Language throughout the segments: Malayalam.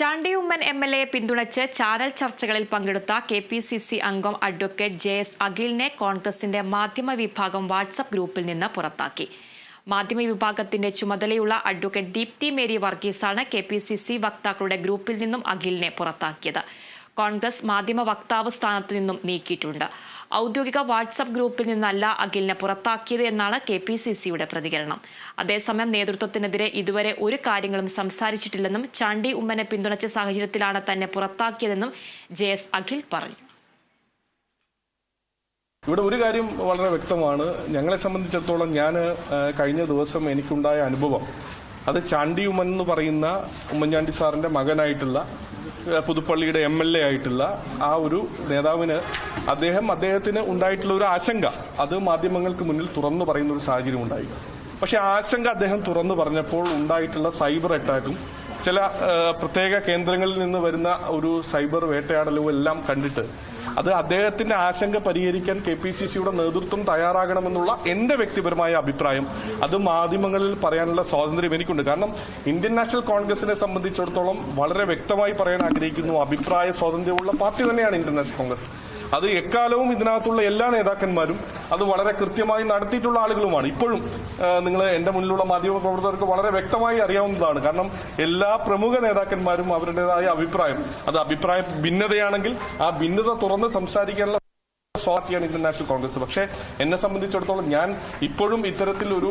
ചാണ്ടിയുമ്മൻ എം എൽ എയെ പിന്തുണച്ച് ചാനൽ ചർച്ചകളിൽ പങ്കെടുത്ത കെ പി സി സി അംഗം അഡ്വക്കേറ്റ് ജെ എസ് അഖിലിനെ കോൺഗ്രസിന്റെ മാധ്യമ വിഭാഗം വാട്സപ്പ് ഗ്രൂപ്പിൽ നിന്ന് പുറത്താക്കി. മാധ്യമ വിഭാഗത്തിന്റെ ചുമതലയുള്ള അഡ്വക്കേറ്റ് ദീപ്തി മേരി വർഗീസാണ് കെ പി സി സി വക്താക്കളുടെ ഗ്രൂപ്പിൽ നിന്നും അഖിലിനെ പുറത്താക്കിയത്. കോൺഗ്രസ് മാധ്യമ വക്താവ് സ്ഥാനത്തു നിന്നും നീക്കിയിട്ടുണ്ട്. ഔദ്യോഗിക വാട്സപ്പ് ഗ്രൂപ്പിൽ നിന്നല്ല അഖിലിനെ പുറത്താക്കിയത് എന്നാണ് കെ പി സി സിയുടെ പ്രതികരണം. അതേസമയം നേതൃത്വത്തിനെതിരെ ഇതുവരെ ഒരു കാര്യങ്ങളും സംസാരിച്ചിട്ടില്ലെന്നും ചാണ്ടി ഉമ്മനെ പിന്തുണച്ച സാഹചര്യത്തിലാണ് തന്നെ പുറത്താക്കിയതെന്നും ജെ എസ് അഖിൽ പറഞ്ഞു. ഇവിടെ ഒരു കാര്യം വളരെ വ്യക്തമാണ്. ഞങ്ങളെ സംബന്ധിച്ചിടത്തോളം ഞാൻ കഴിഞ്ഞ ദിവസം എനിക്കുണ്ടായ അനുഭവം. അത് ചാണ്ടി ഉമ്മൻ എന്ന് പറയുന്ന ഉമ്മൻചാണ്ടി സാറിന്റെ മകനായിട്ടുള്ള പുതുപ്പള്ളിയുടെ എം എൽ എ ആയിട്ടുള്ള ആ ഒരു നേതാവിന് അദ്ദേഹം അദ്ദേഹത്തിന് ഉണ്ടായിട്ടുള്ള ഒരു ആശങ്ക. അത് മാധ്യമങ്ങൾക്ക് മുന്നിൽ തുറന്നു പറയുന്ന ഒരു സാഹചര്യം ഉണ്ടായി. പക്ഷെ ആശങ്ക അദ്ദേഹം തുറന്നു പറഞ്ഞപ്പോൾ ഉണ്ടായിട്ടുള്ള സൈബർ അറ്റാക്കും ചില പ്രത്യേക കേന്ദ്രങ്ങളിൽ നിന്ന് വരുന്ന ഒരു സൈബർ വേട്ടയാടലും എല്ലാം കണ്ടിട്ട് അത് അദ്ദേഹത്തിന്റെ ആശങ്ക പരിഹരിക്കാൻ കെ പി സി സിയുടെ നേതൃത്വം തയ്യാറാകണമെന്നുള്ള എന്റെ വ്യക്തിപരമായ അഭിപ്രായം. അത് മാധ്യമങ്ങളിൽ പറയാനുള്ള സ്വാതന്ത്ര്യം എനിക്കുണ്ട്. കാരണം ഇന്ത്യൻ നാഷണൽ കോൺഗ്രസിനെ സംബന്ധിച്ചിടത്തോളം വളരെ വ്യക്തമായി പറയാൻ ആഗ്രഹിക്കുന്നു. അഭിപ്രായ സ്വാതന്ത്ര്യമുള്ള പാർട്ടി തന്നെയാണ് ഇന്ത്യൻ നാഷണൽ കോൺഗ്രസ്. അത് എക്കാലവും ഇതിനകത്തുള്ള എല്ലാ നേതാക്കന്മാരും അത് വളരെ കൃത്യമായി നടത്തിയിട്ടുള്ള ആളുകളുമാണ്. ഇപ്പോഴും നിങ്ങൾ എന്റെ മുന്നിലുള്ള മാധ്യമ പ്രവർത്തകർക്ക് വളരെ വ്യക്തമായി അറിയാവുന്നതാണ്. കാരണം എല്ലാ പ്രമുഖ നേതാക്കന്മാരും അവരുടേതായ അഭിപ്രായം. അത് അഭിപ്രായ ഭിന്നതയാണെങ്കിൽ ആ ഭിന്നത തുറന്ന് സംസാരിക്കാനുള്ള പാർട്ടിയാണ് ഇന്ത്യൻ നാഷണൽ കോൺഗ്രസ് പക്ഷേ എന്നെ സംബന്ധിച്ചിടത്തോളം ഞാൻ ഇപ്പോഴും ഇത്തരത്തിൽ ഒരു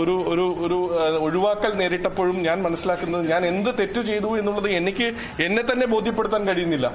ഒരു ഒരു ഒരു ഒഴിവാക്കൽ നേരിട്ടപ്പോഴും ഞാൻ മനസ്സിലാക്കുന്നത് ഞാൻ എന്ത് തെറ്റ് ചെയ്തു എന്നുള്ളത് എനിക്ക് എന്നെ തന്നെ ബോധ്യപ്പെടുത്താൻ കഴിയുന്നില്ല.